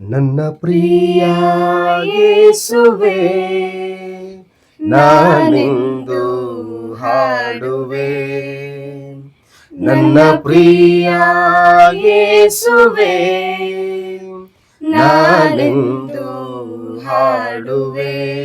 ನನ್ನ ಪ್ರಿಯ ಯೇಸುವೆ ನಾನಿಂದು ಹಾಡುವೆ. ನನ್ನ ಪ್ರಿಯ ಯೇಸುವೆ ನಾನಿಂದು ಹಾಡುವೆ.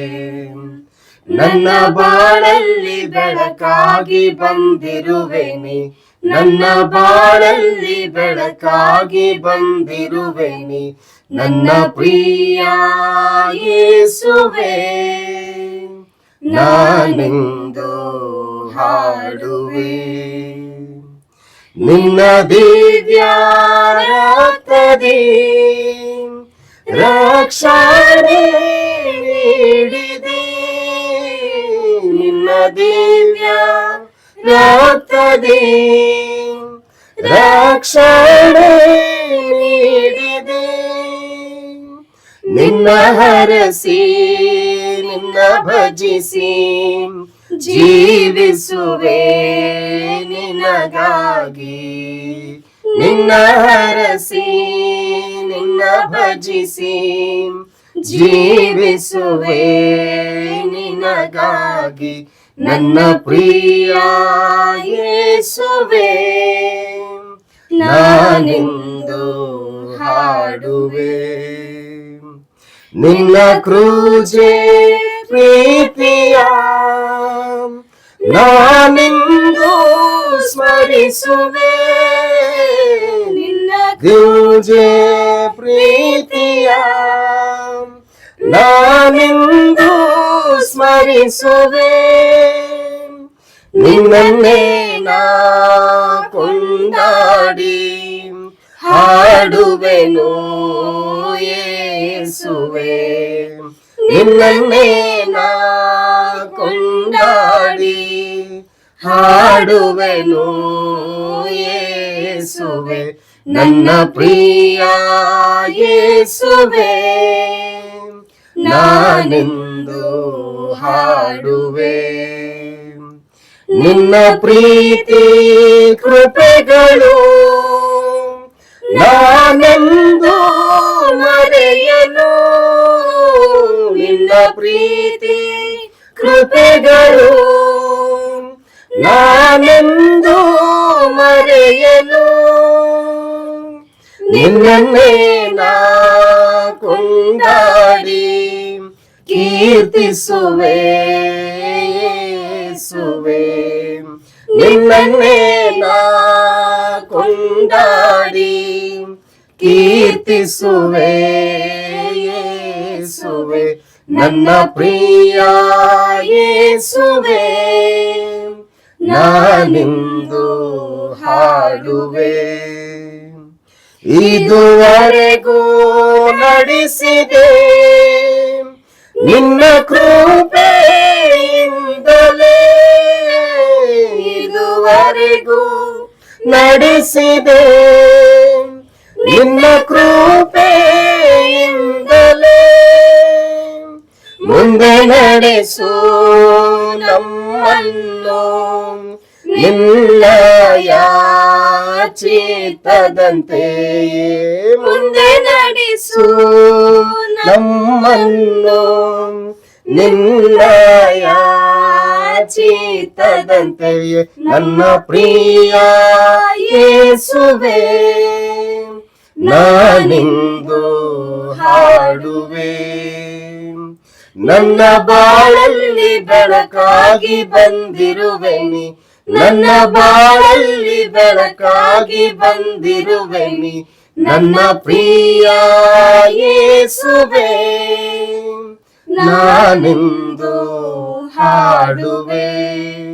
ನನ್ನ ಬಾಳಲ್ಲಿ ಬೆಳಕಾಗಿ ಬಂದಿರುವೆನಿ ನನ್ನ ಬಾಳಲ್ಲಿ ಬೆಳಕಾಗಿ ಬಂದಿರುವೆನಿ. ನನ್ನ ಪ್ರಿಯ ಯೇಸುವೆ, ನಾನೆಂದು ಹಾಡುವೆ. ನಿನ್ನ ದಿವ್ಯ ರಕ್ತದಿ ರಕ್ಷಣೆ ನೀಡಿದೆ. ನಿನ್ನ ದಿವ್ಯ ರಕ್ತದಿ ರಕ್ಷಣೆ ನೀಡಿದೆ. ನಿನ್ನ ಹರಸಿ, ನಿನ್ನ ಭಜಿಸಿ, ಜೀವಿಸುವೆ ನಿನಗಾಗಿ. ನಿನ್ನ ಹರಸಿ, ನಿನ್ನ ಭಜಿಸಿ, ಜೀವಿಸುವೆ ನಿನಗಾಗಿ. ನನ್ನ ಪ್ರಿಯ ಯೇಸುವೆ ನಾನಿಂದು ಹಾಡುವೆ. ನಿನ್ನ ಕ್ರೂಜೆ ಪ್ರೀತಿಯ ನಾನಿಂದು ಸ್ಮರಿಸುವೆ. ನಿನ್ನ ಕ್ರೂಜೆ ಪ್ರೀತಿಯ ನಾನೆಂದು ಸ್ಮರಿಸುವೆ. ನಿನ್ನನ್ನೇ ನಾ ಕೊಂಡಾಡಿ ಹಾಡುವೆನು ಏಸುವೆ. ನಿನ್ನನ್ನೇ ನಾ ಕೊಂಡಾಡಿ ಹಾಡುವೆನು ಏಸುವೆ. ನನ್ನ ಪ್ರಿಯ ಏಸುವೆ, ನಾನೆಂದು ಹಾಡುವೆ. ನಿನ್ನ ಪ್ರೀತಿ ಕೃಪೆಗಳು ನಾನೆಂದು ಮರೆಯನು. ನಿನ್ನ ಪ್ರೀತಿ ಕೃಪೆಗಳು ನಾನೆಂದು ಮರೆಯಲು ನಿನ್ನೇ ನಾ ಕೀರ್ತಿಸುವೆ ಯೇಸುವೆ ನಿನ್ನನ್ನೇ ನಾ ಕೊಂಡಾಡಿ ಕೀರ್ತಿಸುವೆ ಯೇಸುವೆ ನನ್ನ ಪ್ರಿಯ ಯೇಸುವೆ ನಾನಿಂದು ಹಾಡುವೆ. ಇದುವರೆಗೂ ನಡೆಸಿದೆ ನಿನ್ನ ಕೃಪೆಯಿಂದಲೇ ಇದುವರೆಗೂ ನಡೆಸಿದೆ ನಿನ್ನ ಕೃಪೆಯಿಂದಲೇ ಮುಂದೆ ನಡೆಸು ನಮ್ಮನ್ನು ನಿನ್ನ ಯಾಚಿತದಂತೆ ಮುಂದೆ ನಡೆಸು ನಮ್ಮನ್ನು. ನಿನ್ನ ಯಾಚಿತದಂತೆ ನನ್ನ ಪ್ರಿಯ ಯೇಸುವೆ. ನಾನಿಂದು ನನ್ನ ಬಾಳಲ್ಲಿ ಬೆಳಕಾಗಿ ಬಂದಿರುವೆನಿ. ನನ್ನ ಬಾಳಲ್ಲಿ ಬೆಳಕಾಗಿ ಬಂದಿರುವೆನಿ. ನನ್ನ ಪ್ರಿಯ ಯೇಸುವೆ ನಾನೆಂದು ಹಾಡುವೆ.